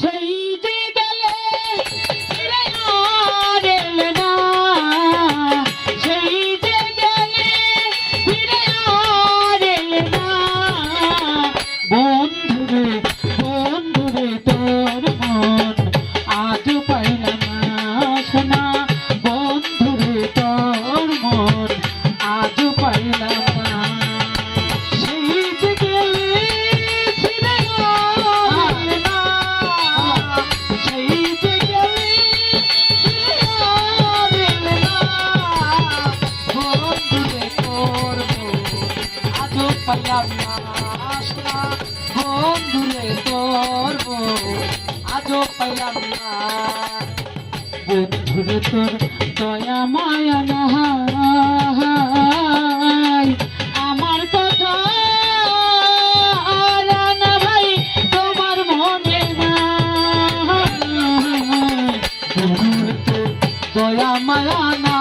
Say বন্ধুরে তোর আজও পাইলাম না দয়া মায়া আমার কথা ভাই তোমার মনে না বন্ধুরে তোর দয়া মায়া না।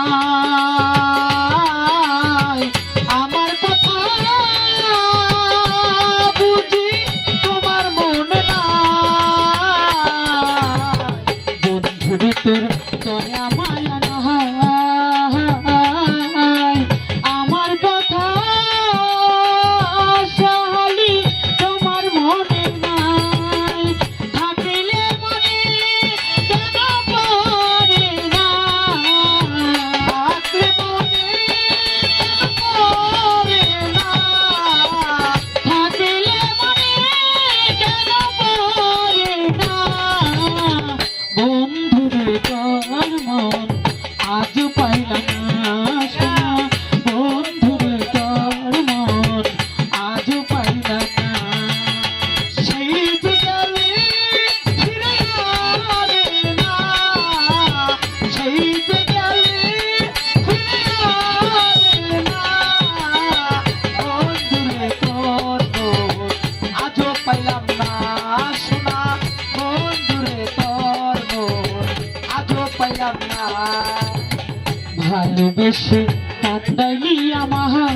ভালোবেসে কাঁদাইয়া মহা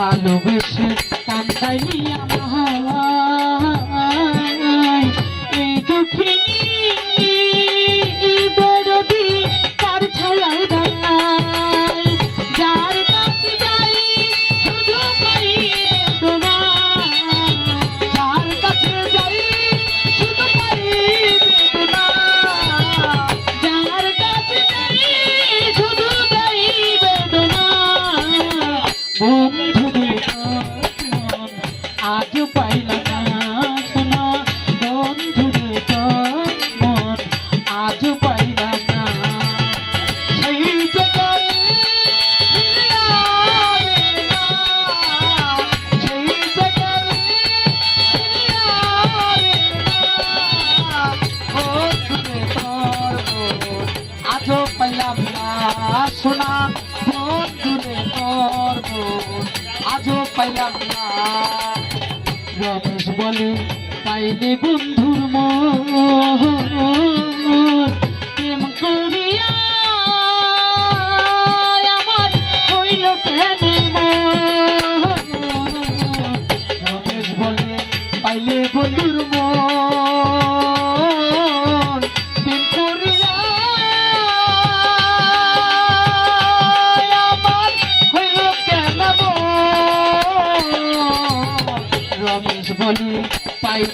ভালোবেসে কান্দাইয়া মহালয় এই দুঃখী সোনা বন্ধুরে করব। আজও পাইলাম না। রমেশ বলে পাইনি বন্ধুর মন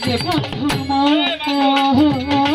যে বন্ধু মো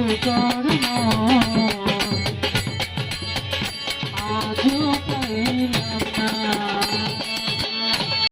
শুভ কর্ম